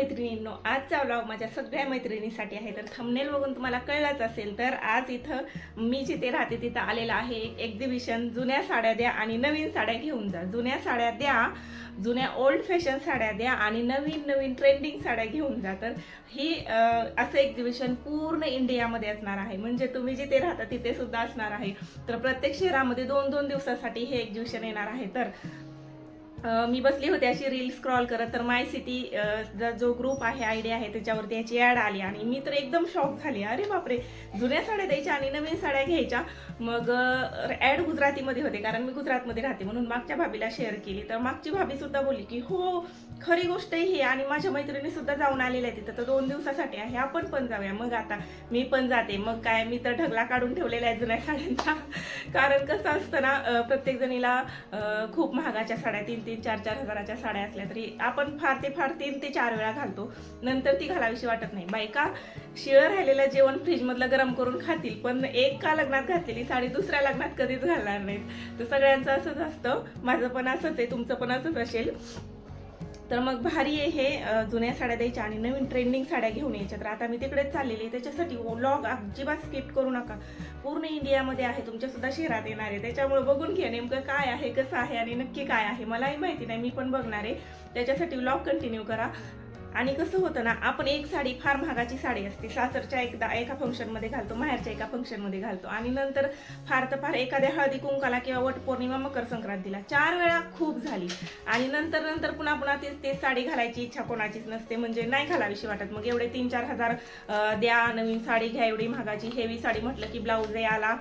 मैत्रिणींनो आजचा व्लॉग माझ्या सगळ्या मैत्रिणीसाठी आहे. तर थंबनेल बघून तुम्हाला कळलंच असेल तर आज इथं मी जिथे राहते तिथं आलेलं आहे एक एक्झिबिशन जुन्या साड्या द्या आणि नवीन साड्या घेऊन जा. जुन्या साड्या द्या जुन्या ओल्ड फॅशन साड्या द्या आणि नवीन नवीन ट्रेंडिंग साड्या घेऊन जा. तर ही असं एक्झिबिशन पूर्ण इंडियामध्ये असणार आहे. म्हणजे तुम्ही जिथे राहता तिथे सुद्धा असणार आहे. तर प्रत्येक शहरामध्ये दोन दोन दिवसासाठी हे एक्झिबिशन येणार आहे. तर मी बसली होती अशी रील स्क्रॉल करत तर माय सिटी जो ग्रुप आहे आयडिया आहे त्याच्यावरती याची ॲड आली आणि मी तर एकदम शॉक झाली. अरे बापरे जुन्या साड्या द्यायच्या आणि नवीन साड्या घ्यायच्या. मग ॲड गुजरातीमध्ये होते कारण मी गुजरातमध्ये राहते म्हणून मागच्या भाभीला शेअर केली. तर मागची भाभीसुद्धा बोलली की हो खरी गोष्ट आहे ही आणि माझ्या मैत्रिणीसुद्धा जाऊन आलेल्या आहेत तिथं तर दोन दिवसासाठी आहे आपण पण जाऊया. मग आता मी पण जाते. मग काय मी तर ढगला काढून ठेवलेला आहे जुन्या साड्यांचा. कारण कसं असतं ना प्रत्येक जणीला खूप महागाच्या साड्या तीन तीन चार चार हजाराच्या साड्या असल्या तरी आपण फार ते फार तीन ते चार वेळा घालतो. नंतर ती घालावीशी वाटत नाही. बायका शिळं राहिलेलं जेवण फ्रीजमधलं गरम करून खातील पण एक का लग्नात घातलेली साडी दुसऱ्या लग्नात कधीच घालणार नाहीत. तर सगळ्यांचं असंच असतं. माझं पण असंच आहे तुमचं पण असंच असेल. तर मग भारी आहे हे जुन्या साड्या द्यायच्या आणि नवीन ट्रेंडिंग साड्या घेऊन यायच्या. तर आता मी तिकडेच चाललेली आहे. त्याच्यासाठी लॉग अजिबात स्किप करू नका. पूर्ण इंडियामध्ये आहे. तुमच्यासुद्धा शहरात येणार आहे. त्याच्यामुळे बघून घ्या नेमकं काय आहे कसं आहे आणि नक्की काय आहे. मलाही माहिती नाही. मी पण बघणार आहे. त्याच्यासाठी व्लॉग कंटिन्यू करा. आणि कसं होतं ना आपण एक साडी फार महागाची साडी असते. सासरच्या एकदा एका फंक्शनमध्ये घालतो माहेरच्या एका फंक्शनमध्ये घालतो. आणि नंतर फार तर फार एखाद्या हळदी कुंकाला किंवा वटपौर्णिमा मकर संक्रांतीला चार वेळा खूप झाली. आणि नंतर नंतर पुन्हा पुन्हा तेच तेच साडी घालायची इच्छा कोणाचीच नसते म्हणजे नाही घालावीशी वाटत. मग एवढे तीन चार हजार द्या नवीन साडी घ्या एवढी महागाची हेवी साडी म्हटलं की ब्लाऊज आला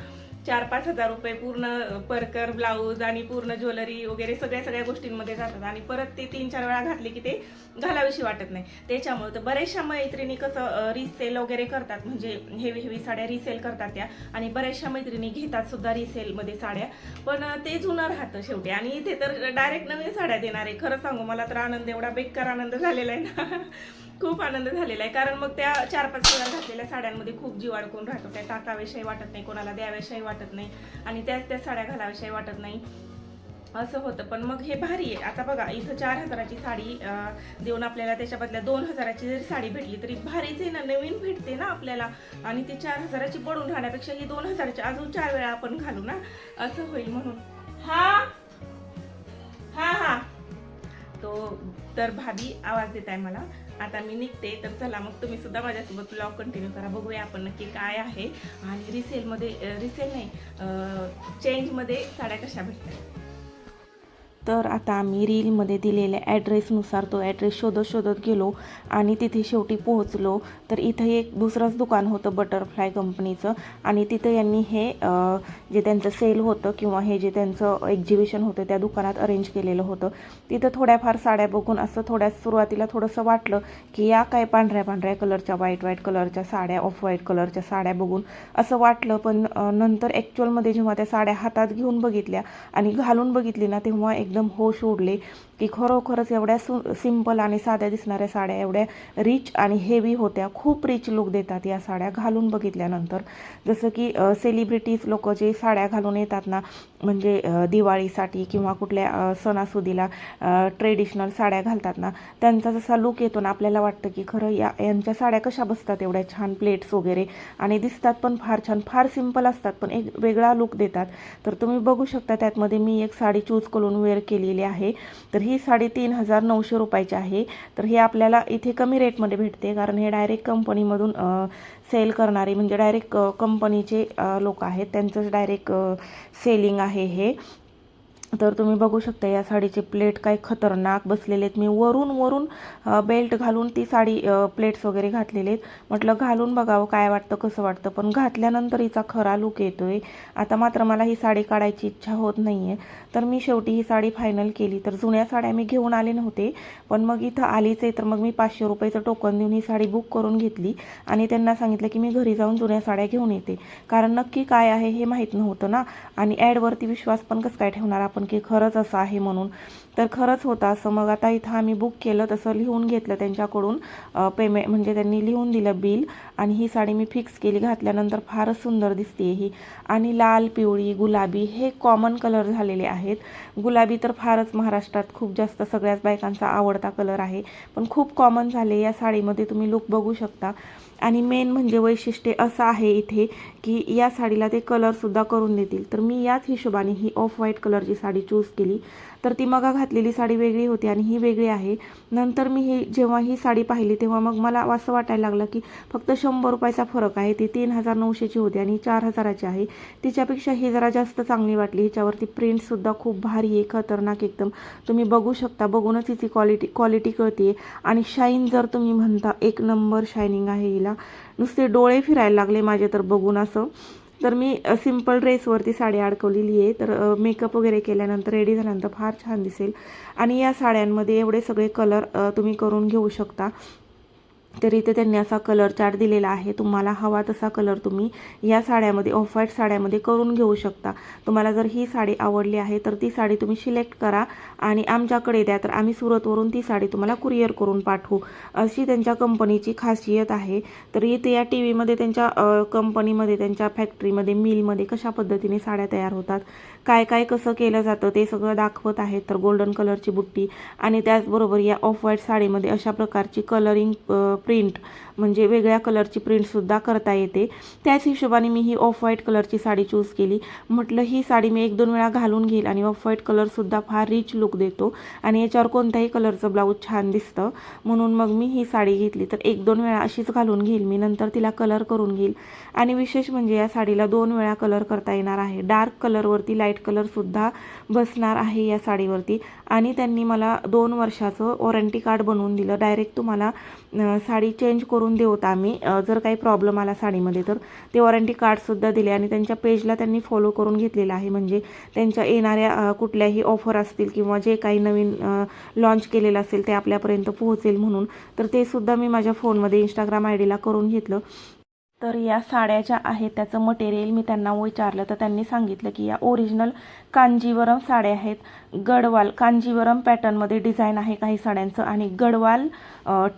चार पाच हजार रुपये पूर्ण परकर ब्लाऊज आणि पूर्ण ज्वेलरी वगैरे सगळ्या सगळ्या गोष्टींमध्ये जातात. आणि परत ते तीन चार वेळा घातले की ते घालाविषयी वाटत नाही. त्याच्यामुळे तर बऱ्याचशा मैत्रिणी कसं रिसेल वगैरे करतात. म्हणजे हेवी हेवी साड्या रिसेल करतात त्या. आणि बऱ्याचशा मैत्रिणी घेतात सुद्धा रिसेलमध्ये साड्या. पण ते जुनं राहतं शेवटी. आणि इथे तर डायरेक्ट नवीन साड्या देणार. आहे खरं सांगू मला तर आनंद एवढा बेकार आनंद झालेला आहे ना. खूप आनंद झालेला आहे. कारण मग त्या चार पाच वेळा घातलेल्या साड्यांमध्ये खूप जीव अडकून राहतो? त्या टाकाविषयी वाटत नाही कोणाला द्याव्याशाही वाटत नाही आणि त्याच त्या साड्या घालाव्याशाही वाटत नाही. असं होतं. पण मग हे भारी आहे. आता बघा इथं चार हजाराची साडी देऊन आपल्याला त्याच्याबदल्या दोन हजाराची जरी साडी भेटली तरी भारीच आहे ना? नवीन भेटते ना आपल्याला? आणि ती चार हजाराची पडून राहण्यापेक्षा ही दोन हजाराची अजून चार वेळा आपण घालू ना? असं होईल म्हणून. हा? हा हा. तो तर भाभी आवाज देत आहे मला. आता मी निघते तर चला मग तुम्ही सुद्धा माझ्यासोबत ब्लॉग कंटिन्यू करा. बघूया आपण नक्की काय आहे. आणि रिसेलमध्ये रिसेल नाही चेंजमध्ये साड्या कशा भेटतात. तर आता आम्ही रीलमध्ये दिलेल्या ॲड्रेसनुसार तो ॲड्रेस शोधत शोधत गेलो आणि तिथे शेवटी पोहोचलो. तर इथं एक दुसरंच दुकान होतं बटरफ्लाय कंपनीचं आणि तिथं यांनी हे जे त्यांचं सेल होतं किंवा हे जे त्यांचं एक्झिबिशन होतं त्या दुकानात अरेंज केलेलं होतं. तिथं थोड्याफार साड्या बघून असं थोड्या सुरुवातीला थोडंसं वाटलं की या काय पांढऱ्या पांढऱ्या कलरच्या व्हाईट व्हाईट कलरच्या साड्या ऑफ व्हाईट कलरच्या साड्या बघून असं वाटलं. पण नंतर ॲक्च्युअलमध्ये जेव्हा त्या साड्या हातात घेऊन बघितल्या आणि घालून बघितली ना तेव्हा एकदम होश उडले. की खरोखरच एवढ्या सु सिंपल आणि साध्या दिसणाऱ्या साड्या एवढ्या रिच आणि हेवी होत्या. खूप रिच लुक देतात या साड्या. घालून बघितल्यानंतर जसं की सेलिब्रिटीज लोक जे साड्या घालून येतात ना म्हणजे दिवाळीसाठी किंवा कुठल्या सणासुदीला ट्रेडिशनल साड्या घालतात ना त्यांचा जसा लुक येतो ना आपल्याला वाटतं की खरं या यांच्या साड्या कशा बसतात एवढ्या छान प्लेट्स वगैरे आणि दिसतात पण फार छान फार सिंपल असतात पण एक वेगळा लुक देतात. तर तुम्ही बघू शकता त्यातमध्ये मी एक साडी चूज करून वेअर केलेली आहे. तर ही साडेतीन हजार नऊशे रुपयाची आहे. तर हे आपल्याला इथे कमी रेटमध्ये भेटते कारण हे डायरेक्ट कंपनीमधून सेल करणारे म्हणजे डायरेक्ट कंपनीचे लोक आहेत. त्यांचंच डायरेक्ट सेलिंग आहे हे. तर तुम्ही बघू शकता या साडीचे प्लेट काय खतरनाक बसलेले आहेत. मी वरून वरून बेल्ट घालून ती साडी प्लेट्स वगैरे घातलेले आहेत. म्हटलं घालून बघावं काय वाटतं कसं वाटतं. पण घातल्यानंतर हिचा खरा लुक आहे आता मात्र मला ही साडी काढायची इच्छा होत नाही आहे तर मी शेवटी ही साडी फायनल केली. तर जुन्या साड्या मी घेऊन आले नव्हते. पण मग इथं आलीच आहे. तर मग मी पाचशे रुपयाचं टोकन देऊन ही साडी बुक करून घेतली. आणि त्यांना सांगितलं की मी घरी जाऊन जुन्या साड्या घेऊन येते. कारण नक्की काय आहे हे माहीत नव्हतं ना. आणि ॲडवरती विश्वास पण कसं काय ठेवणार आपण? की खरंच असं आहे म्हणून. तर खरंच होतं असं. मग आता इथं आम्ही बुक केलं तसं लिहून घेतलं त्यांच्याकडून पेमेंट म्हणजे त्यांनी लिहून दिलं बिल आणि ही साडी मी फिक्स केली. घातल्यानंतर फारच सुंदर दिसते ही. आणि लाल पिवळी गुलाबी हे कॉमन कलर झालेले आहेत. गुलाबी तर फारच महाराष्ट्रात खूप जास्त सगळ्याच बायकांचा आवडता कलर आहे. पण खूप कॉमन झाले या साडीमध्ये. तुम्ही लुक बघू शकता. आणि मेन म्हणजे वैशिष्ट्य असं आहे इथे की या साडीला ते कलरसुद्धा करून देतील. तर मी याच हिशोबाने ही ऑफ व्हाईट कलरची साडी साडी चूज केली. तर ती मगा घातलेली साडी वेगळी होती आणि ही वेगळी आहे. नंतर मी ही जेव्हा ही साडी पाहिली तेव्हा मग मला असं वाटायला लागलं की फक्त शंभर रुपयाचा फरक आहे. ती तीन हजार नऊशेची होती आणि चार हजाराची आहे. तिच्यापेक्षा ही जरा जास्त चांगली वाटली. हिच्यावरती प्रिंटसुद्धा खूप भारी आहे खतरनाक एकदम. तुम्ही बघू शकता बघूनच हिची क्वालिटी क्वालिटी कळते आणि शाईन जर तुम्ही म्हणता एक नंबर शायनिंग आहे हिला. नुसते डोळे फिरायला लागले माझे तर बघून असं. तर मी सिंपल ड्रेसवरती साडी अडकवलेली आहे. तर मेकअप वगैरे केल्यानंतर रेडी झाल्यानंतर फार छान दिसेल. आणि या साड्यांमध्ये एवढे सगळे कलर तुम्ही करून घेऊ शकता. तर इथे त्यांनी असा कलर चार्ट दिलेला आहे. तुम्हाला हवा तसा कलर तुम्ही या साड्यामध्ये ऑफ व्हाईट साड्यामध्ये करून घेऊ शकता. तुम्हाला जर ही साडी आवडली आहे तर ती साडी तुम्ही सिलेक्ट करा आणि आमच्याकडे द्या. तर आम्ही सुरतवरून ती साडी तुम्हाला कुरिअर करून पाठवू. अशी त्यांच्या कंपनीची खासियत आहे. तर इथे या टी व्हीमध्ये त्यांच्या कंपनीमध्ये त्यांच्या फॅक्टरीमध्ये मिलमध्ये कशा पद्धतीने साड्या तयार होतात काय काय कसं केलं जातं ते सगळं दाखवत आहेत. तर गोल्डन कलरची बुट्टी आणि त्याचबरोबर या ऑफ व्हाईट साडीमध्ये अशा प्रकारची कलरिंग प्रिंट म्हणजे वेगळ्या कलरची प्रिंटसुद्धा करता येते. त्याच हिशोबाने मी ही ऑफ व्हाईट कलरची साडी चूज केली. म्हटलं ही साडी मी एक दोन वेळा घालून घेईल आणि ऑफ व्हाईट कलरसुद्धा फार रिच लुक देतो आणि याच्यावर कोणत्याही कलरचं ब्लाऊज छान दिसतं. म्हणून मग मी ही साडी घेतली. तर एक दोन वेळा अशीच घालून घेईल. मी नंतर तिला कलर करून घेईल. आणि विशेष म्हणजे या साडीला दोन वेळा कलर करता येणार आहे. डार्क कलरवरती लाइट कलरसुद्धा बसणार आहे या साडीवरती. आणि त्यांनी मला दोन वर्षाचं वॉरंटी कार्ड बनवून दिलं. डायरेक्ट तुम्हाला साडी चेंज करून देऊत आम्ही. जर काही प्रॉब्लेम आला साडीमध्ये तर ते वॉरंटी कार्डसुद्धा दिले आणि त्यांच्या पेजला त्यांनी फॉलो करून घेतलेलं आहे. म्हणजे त्यांच्या येणाऱ्या कुठल्याही ऑफर असतील किंवा जे काही नवीन लॉन्च केलेलं असेल ते आपल्यापर्यंत पोहोचेल म्हणून तर ते सुद्धा मी माझ्या फोनमध्ये इंस्टाग्राम आय डीला करून घेतलं. तर या साड्या ज्या आहेत त्याचं मटेरियल मी त्यांना विचारलं. तर त्यांनी सांगितलं की या ओरिजिनल कांजीवरम साड्या आहेत. गडवाल कांजीवरम पॅटर्नमध्ये डिझाईन आहे काही साड्यांचं आणि गडवाल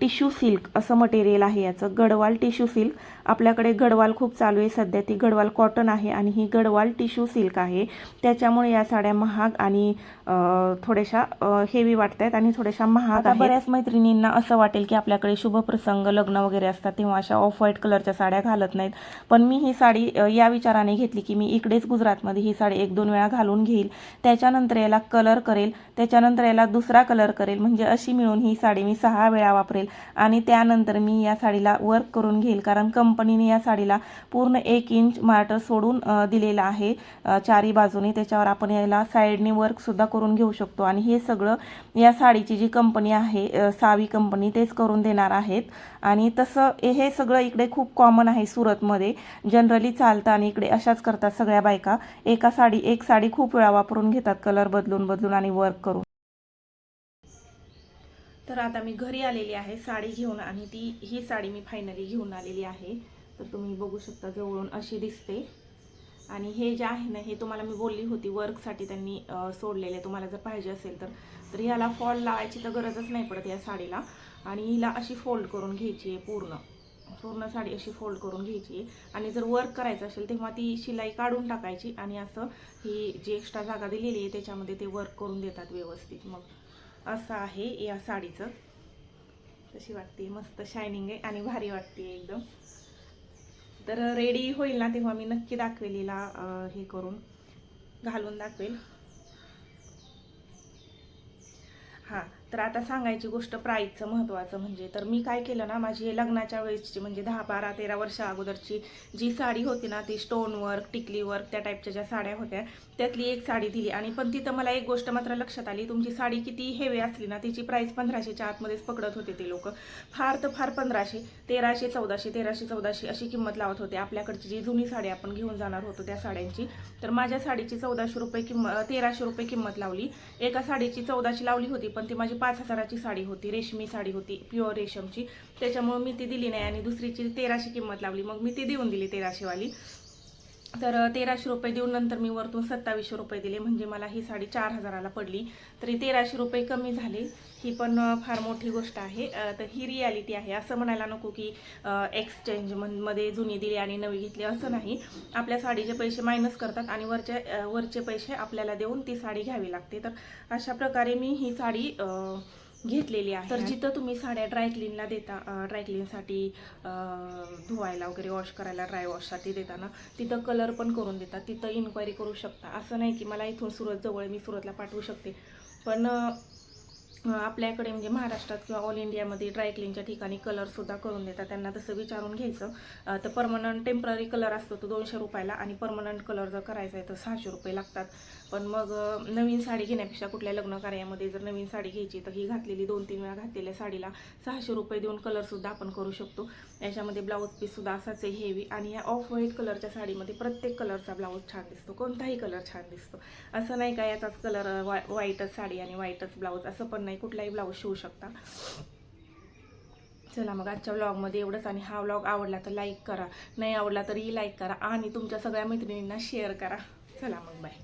टिश्यू सिल्क असं मटेरियल आहे याचं. गडवाल टिश्यू सिल्क आपल्याकडे गडवाल खूप चालू आहे सध्या. ती गडवाल कॉटन आहे आणि ही गडवाल टिश्यू सिल्क आहे. त्याच्यामुळे या साड्या महाग आणि थोड्याशा हेवी वाटत आहेत आणि थोड्याशा महाग बऱ्याच मैत्रिणींना असं वाटेल की आपल्याकडे शुभप्रसंग लग्न वगैरे असतात तेव्हा अशा ऑफ व्हाईट कलरच्या साड्या घालत नाहीत. पण मी ही साडी या विचाराने घेतली की मी इकडेच गुजरातमध्ये ही साडी एक दोन वेळा घालून घेईल. त्याच्यानंतर याला कलर करेल त्याच्यानंतर याला दुसरा कलर करेल. म्हणजे अशी मिळून ही साडी मी सहा वेळा वापरेल आणि त्यानंतर मी या साडीला वर्क करून घेईल. कारण कंपनीने या साडीला पूर्ण एक इंच मार्टर सोडून दिलेला आहे. चारी बाजूने त्याच्यावर आपण याला साईडने वर्कसुद्धा करून घेऊ शकतो. आणि हे सगळं या साडीची जी कंपनी आहे सावी कंपनी तेच करून देणार आहेत. आणि तसं हे- सगळं इकडे खूप कॉमन आहे सुरतमध्ये. जनरली चालतं आणि इकडे अशाच करतात सगळ्या बायका. एका साडी एक साडी खूप वेळा वापरून घेतात कलर बदलून बदलून आणि वर्क करून. तर आता मी घरी आलेली आहे साडी घेऊन आणि ती ही साडी मी फायनली घेऊन आलेली आहे. तर तुम्ही बघू शकता जवळून अशी दिसते. आणि हे जे आहे ना हे तुम्हाला मी बोलली होती वर्कसाठी त्यांनी सोडलेले. तुम्हाला जर पाहिजे असेल तर तर ह्याला फॉल लावायची तर गरजच नाही पडत या साडीला. आणि हिला अशी फोल्ड करून घ्यायची आहे पूर्ण. पूर्ण साडी अशी फोल्ड करून घ्यायची आहे. आणि जर वर्क करायचं असेल तेव्हा ती शिलाई काढून टाकायची आणि असं ही जी एक्स्ट्रा जागा दिलेली आहे त्याच्यामध्ये ते वर्क करून देतात व्यवस्थित. मग असं आहे या साडीचं. तशी वाटते मस्त शायनिंग आहे आणि भारी वाटते एकदम. तर रेडी होईल ना तेव्हा मी नक्की दाखवेलीला हिला हे करून. घालून दाखवेल. हां तर आता सांगायची गोष्ट प्राईजचं महत्त्वाचं म्हणजे तर मी काय केलं ना माझी लग्नाच्या वेळेसची म्हणजे दहा बारा तेरा वर्षा अगोदरची जी साडी होती ना ती स्टोन वर्क टिकली वर्क त्या टाईपच्या ज्या साड्या होत्या त्यातली एक साडी दिली. आणि पण तिथं मला एक गोष्ट मात्र लक्षात आली. तुमची साडी किती हेवी असली ना तिची प्राईस पंधराशेच्या आतमध्येच पकडत होते ते लोक. फार तर फार पंधराशे तेराशे चौदाशे तेराशे चौदाशे अशी किंमत लावत होते. आपल्याकडची जी जुनी साडी आपण घेऊन जाणार होतो त्या साड्यांची. तर माझ्या साडीची चौदाशे रुपये किंमत तेराशे रुपये किंमत लावली. एका साडीची चौदाशे लावली होती पण ती माझी पाच हजाराची साडी होती. रेशमी साडी होती प्युअर रेशमची. त्याच्यामुळे मी ती दिली नाही आणि दुसरीची तेराशे किंमत लावली. मग मी ती देऊन दिली तेराशेवाली. तर तेराशे रुपये देऊन नंतर मी वरतून सत्तावीसशे रुपये दिले. म्हणजे मला ही साडी चार हजाराला पडली. तरी तेराशे रुपये कमी झाले. ही पण फार मोठी गोष्ट आहे. तर ही रियालिटी आहे. असं म्हणायला नको की एक्सचेंजमध्ये जुनी दिली आणि नवी घेतली. असं नाही. आपल्या साडीचे पैसे मायनस करतात आणि वरचे वरचे पैसे आपल्याला देऊन ती साडी घ्यावी लागते. तर अशा प्रकारे मी ही साडी घेतलेली आहे तर जिथं तुम्ही साड्या ड्रायक्लीनला देता ड्रायक्लीनसाठी धुवायला वगैरे वॉश करायला ड्राय वॉशसाठी देताना तिथं कलर पण करून देतात. तिथं इन्क्वायरी करू शकता. असं नाही की मला इथून सुरत जवळ मी सुरतला पाठवू शकते. पण आपल्याकडे म्हणजे महाराष्ट्रात किंवा ऑल इंडियामध्ये ड्रायक्लीनच्या ठिकाणी कलरसुद्धा करून देतात. त्यांना तसं विचारून घ्यायचं. तर परमनंट टेंपररी कलर असतो तो दोनशे रुपयाला आणि परमनंट कलर जर करायचा आहे तर सहाशे रुपये लागतात. पण मग नवीन साडी घेण्यापेक्षा कुठल्या लग्न कार्यामध्ये जर नवीन साडी घ्यायची तर ही घातलेली दोन तीन वेळा घातलेल्या साडीला सहाशे रुपये देऊन कलरसुद्धा आपण करू शकतो. याच्यामध्ये ब्लाऊज पीससुद्धा असाच आहे हेवी आणि या ऑफ व्हाईट कलरच्या साडीमध्ये प्रत्येक कलरचा ब्लाऊज छान दिसतो. कोणताही कलर छान दिसतो. असं नाही का याचाच कलर व्हाईटच साडी आणि व्हाईटच ब्लाऊज असं पण नाही. नाही कुठलाही ब्लाऊज शिवू शकता. चला मग आजच्या व्लॉगमध्ये एवढंच आणि हा व्लॉग आवडला तर लाईक करा. नाही आवडला तरीही लाईक करा आणि तुमच्या सगळ्या मैत्रिणींना शेअर करा. चला मग बाय